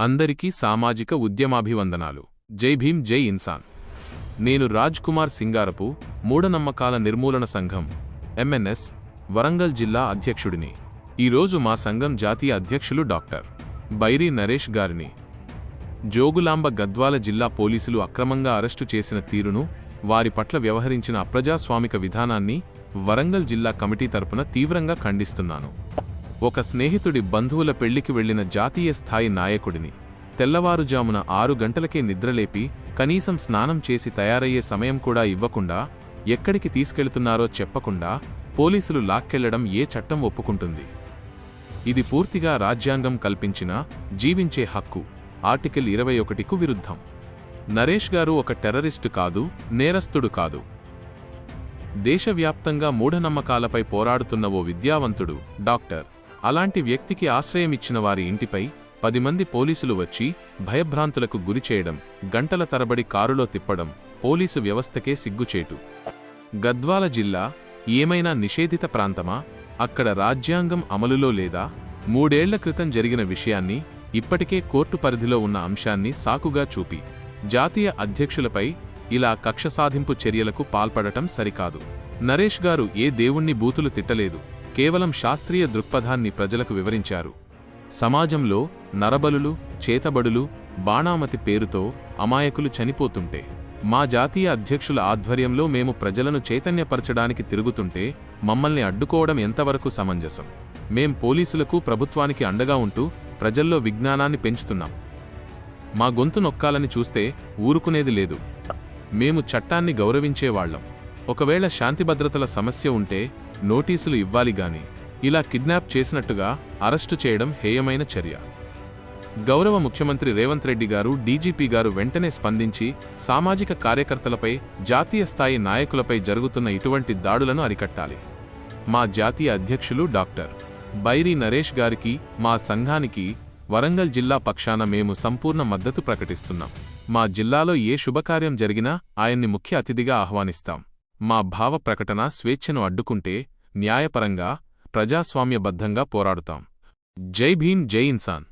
అందరికీ సామాజిక ఉద్యమాభివందనాలు. జై భీం జై ఇన్సాన్. నేను రాజ్ కుమార్ సింగారపు మూఢనమ్మకాల నిర్మూలన సంఘం ఎంఎన్ఎస్ వరంగల్ జిల్లా అధ్యక్షుడిని. ఈరోజు మా సంఘం జాతీయ అధ్యక్షులు డాక్టర్ బైరీ నరేష్ గారిని. జోగులాంబ గద్వాల జిల్లా పోలీసులు అక్రమంగా అరెస్టు చేసిన తీరును వారి పట్ల వ్యవహరించిన అప్రజాస్వామిక విధానాన్ని వరంగల్ జిల్లా కమిటీ తరపున తీవ్రంగా ఖండిస్తున్నాను. ఒక స్నేహితుడి బంధువుల పెళ్ళికి వెళ్ళిన జాతీయ స్థాయి నాయకుడిని తెల్లవారుజామున ఆరు గంటలకే నిద్రలేపి కనీసం స్నానం చేసి తయారయ్యే సమయం కూడా ఇవ్వకుండా ఎక్కడికి తీసుకెళ్తున్నారో చెప్పకుండా పోలీసులు లాక్కెళ్ళడం ఏ చట్టం ఒప్పుకుంటుంది? ఇది పూర్తిగా రాజ్యాంగం కల్పించిన జీవించే హక్కు. ఆర్టికల్ ఇరవై ఒకటికు విరుద్ధం. నరేష్ గారు ఒక టెర్రరిస్టు కాదు నేరస్తుడు కాదు. దేశవ్యాప్తంగా మూఢనమ్మకాలపై పోరాడుతున్న ఓ విద్యావంతుడు డాక్టర్ అలాంటి వ్యక్తికి ఆశ్రయమిచ్చిన వారి ఇంటిపై పది మంది పోలీసులు వచ్చి భయభ్రాంతులకు గురిచేయడం గంటల తరబడి కారులో తిప్పడం పోలీసు వ్యవస్థకే సిగ్గుచేటు. గద్వాల జిల్లా ఏమైనా నిషేధిత ప్రాంతమా? అక్కడ రాజ్యాంగం అమలులో లేదా? మూడేళ్ళ క్రితం జరిగిన విషయాన్ని ఇప్పటికే కోర్టు పరిధిలో ఉన్న అంశాన్ని సాకుగా చూపి జాతీయ అధ్యక్షులపై ఇలా కక్ష సాధింపు చర్యలకు పాల్పడటం సరికాదు. నరేష్ గారు ఏ దేవుణ్ణి బూతులు తిట్టలేదు. కేవలం శాస్త్రీయ దృక్పథాన్ని ప్రజలకు వివరించారు. సమాజంలో నరబలులు చేతబడులు బాణామతి పేరుతో అమాయకులు చనిపోతుంటే మా జాతీయ అధ్యక్షుల ఆధ్వర్యంలో మేము ప్రజలను చైతన్యపరచడానికి తిరుగుతుంటే మమ్మల్ని అడ్డుకోవడం ఎంతవరకు సమంజసం? మేం పోలీసులకు ప్రభుత్వానికి అండగా ఉంటూ ప్రజల్లో విజ్ఞానాన్ని పెంచుతున్నాం. మా గొంతు నొక్కాలని చూస్తే ఊరుకునేది లేదు. మేము చట్టాన్ని గౌరవించేవాళ్ళం ఒకవేళ శాంతిభద్రతల సమస్య ఉంటే నోటీసులు ఇవ్వాలి గాని ఇలా కిడ్నాప్ చేసినట్టుగా అరెస్టు చేయడం హేయమైన చర్య. గౌరవ ముఖ్యమంత్రి రేవంత్ రెడ్డి గారు డీజీపీ గారు వెంటనే స్పందించి సామాజిక కార్యకర్తలపై జాతీయ స్థాయి నాయకులపై జరుగుతున్న ఇటువంటి దాడులను అరికట్టాలి. మా జాతీయ అధ్యక్షులు డాక్టర్ బైరి నరేష్ గారికి మా సంఘానికి వరంగల్ జిల్లా పక్షాన మేము సంపూర్ణ మద్దతు ప్రకటిస్తున్నాం. మా జిల్లాలో ఏ శుభకార్యం జరిగినా ఆయన్ని ముఖ్య అతిథిగా ఆహ్వానిస్తాం. మా భావ ప్రకటన స్వేచ్ఛను అడ్డుకుంటే న్యాయపరంగా ప్రజాస్వామ్యబద్ధంగా పోరాడుతాం. జై భీమ్ జై ఇన్సాన్.